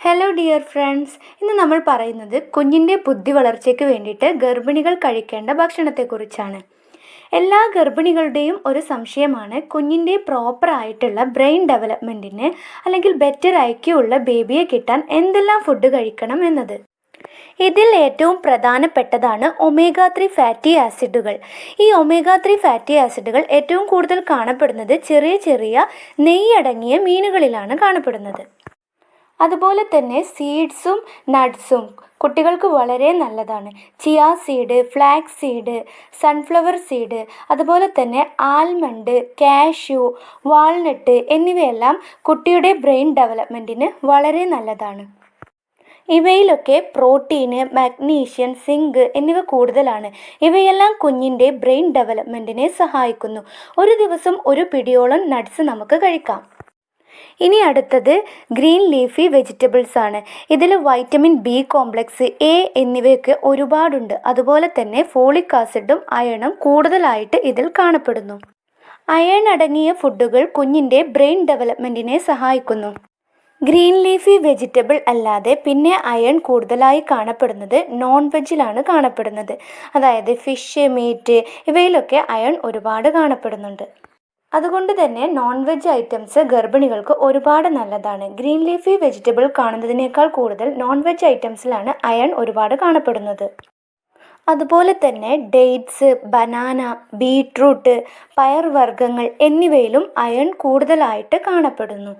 Hello dear friends ഇന്ന് നമ്മൾ പറയുന്നത് കുഞ്ഞിന്റെ ബുദ്ധി വളർച്ചയ്ക്ക് വേണ്ടിയിട്ട് ഗർഭിണികൾ കഴിക്കേണ്ട ഭക്ഷണത്തെക്കുറിച്ചാണ്. എല്ലാ ഗർഭിണികളുടെയും ഒരു സംശയമാണ് കുഞ്ഞിന്റെ പ്രോപ്പർ ആയിട്ടുള്ള ബ്രെയിൻ ഡെവലപ്മെന്റിന് അല്ലെങ്കിൽ ബെറ്റർ ഐക്യുള്ള ബേബിയെ കിട്ടാൻ എന്തെല്ലാം ഫുഡ് കഴിക്കണം എന്നത്. ഇതിൽ ഏറ്റവും പ്രധാനപ്പെട്ടതാണ് ഒമേഗ ത്രീ ഫാറ്റി ആസിഡുകൾ ഈ ഒമേഗ ത്രീ ഫാറ്റി ആസിഡുകൾ ഏറ്റവും കൂടുതൽ കാണപ്പെടുന്നത് ചെറിയ ചെറിയ നെയ്യടങ്ങിയ മീനുകളിലാണ് കാണപ്പെടുന്നത്. അതുപോലെ തന്നെ സീഡ്സും നട്ട്സും കുട്ടികൾക്ക് വളരെ നല്ലതാണ്. Chia seed flax seed sunflower seed അതുപോലെ തന്നെ ആൽമണ്ട് കാഷ്യൂ വാൾനട്ട് എന്നിവയെല്ലാം കുട്ടിയുടെ ബ്രെയിൻ ഡെവലപ്മെന്റിന് വളരെ നല്ലതാണ്. ഇവയിലൊക്കെ പ്രോട്ടീന് മാഗ്നീഷ്യം സിങ്ക് എന്നിവ കൂടുതലാണ്. ഇവയെല്ലാം കുഞ്ഞിന്റെ ബ്രെയിൻ ഡെവലപ്മെന്റിനെ സഹായിക്കുന്നു. ഒരു ദിവസം ഒരു പിടിയോളം നട്ട്സ് നമുക്ക് കഴിക്കാം. ഇനി അടുത്തത് ഗ്രീൻ ലീഫി വെജിറ്റബിൾസ് ആണ്. ഇതിൽ വൈറ്റമിൻ ബി കോംപ്ലക്സ് എ എന്നിവയൊക്കെ ഒരുപാടുണ്ട്. അതുപോലെ തന്നെ ഫോളിക് ആസിഡും അയണും കൂടുതലായിട്ട് ഇതിൽ കാണപ്പെടുന്നു. അയൺ അടങ്ങിയ ഫുഡുകൾ കുഞ്ഞിന്റെ ബ്രെയിൻ ഡെവലപ്മെന്റിനെ സഹായിക്കുന്നു. ഗ്രീൻ ലീഫി വെജിറ്റബിൾ അല്ലാതെ പിന്നെ അയൺ കൂടുതലായി കാണപ്പെടുന്നത് നോൺ വെജിലാണ് കാണപ്പെടുന്നത്. അതായത് ഫിഷ് മീറ്റ് ഇവയിലൊക്കെ അയൺ ഒരുപാട് കാണപ്പെടുന്നുണ്ട്. അതുകൊണ്ട് തന്നെ നോൺ വെജ് ഐറ്റംസ് ഗർഭിണികൾക്ക് ഒരുപാട് നല്ലതാണ്. ഗ്രീൻ ലീഫി വെജിറ്റബിൾ കാണുന്നതിനേക്കാൾ കൂടുതൽ നോൺ വെജ് ഐറ്റംസിലാണ് അയൺ ഒരുപാട് കാണപ്പെടുന്നത്. അതുപോലെ തന്നെ ഡേറ്റ്സ് ബനാന ബീട്രൂട്ട് പയർവർഗങ്ങൾ എന്നിവയിലും അയൺ കൂടുതലായിട്ട് കാണപ്പെടുന്നു.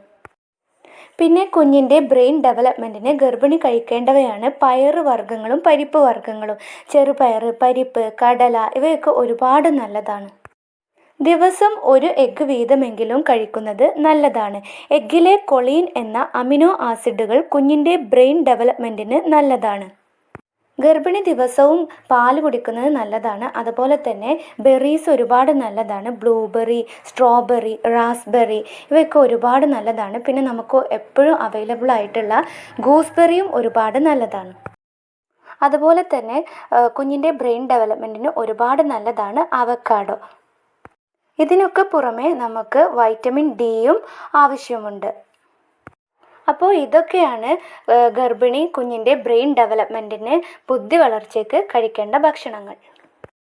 പിന്നെ കുഞ്ഞിന്റെ ബ്രെയിൻ ഡെവലപ്മെന്റിന് ഗർഭിണി കഴിക്കേണ്ടവയാണ് പയർ വർഗങ്ങളും പരിപ്പ് വർഗങ്ങളും ചെറുപയർ പരിപ്പ് കടല ഇവയൊക്കെ ഒരുപാട് നല്ലതാണ്. ദിവസം ഒരു എഗ്ഗ് വീതമെങ്കിലും കഴിക്കുന്നത് നല്ലതാണ്. എഗ്ഗിലെ കൊളീൻ എന്ന അമിനോ ആസിഡുകൾ കുഞ്ഞിന്റെ ബ്രെയിൻ ഡെവലപ്മെന്റിന് നല്ലതാണ്. ഗർഭിണി ദിവസവും പാൽ കുടിക്കുന്നത് നല്ലതാണ്. അതുപോലെ തന്നെ ബെറീസ് ഒരുപാട് നല്ലതാണ്. ബ്ലൂബെറി സ്ട്രോബെറി റാസ്ബെറി ഇവയൊക്കെ ഒരുപാട് നല്ലതാണ്. പിന്നെ നമുക്ക് എപ്പോഴും അവൈലബിൾ ആയിട്ടുള്ള ഗൂസ്ബെറിയും ഒരുപാട് നല്ലതാണ്. അതുപോലെ തന്നെ കുഞ്ഞിന്റെ ബ്രെയിൻ ഡെവലപ്മെന്റിന് ഒരുപാട് നല്ലതാണ് അവക്കാഡോ ഇതിനൊക്കെ പുറമെ നമുക്ക് വൈറ്റമിൻ ഡിയും ആവശ്യമുണ്ട്. അപ്പോൾ ഇതൊക്കെയാണ് ഗർഭിണി കുഞ്ഞിന്റെ ബ്രെയിൻ ഡെവലപ്മെന്റിന് ബുദ്ധി വളർച്ചയ്ക്ക് കഴിക്കേണ്ട ഭക്ഷണങ്ങൾ.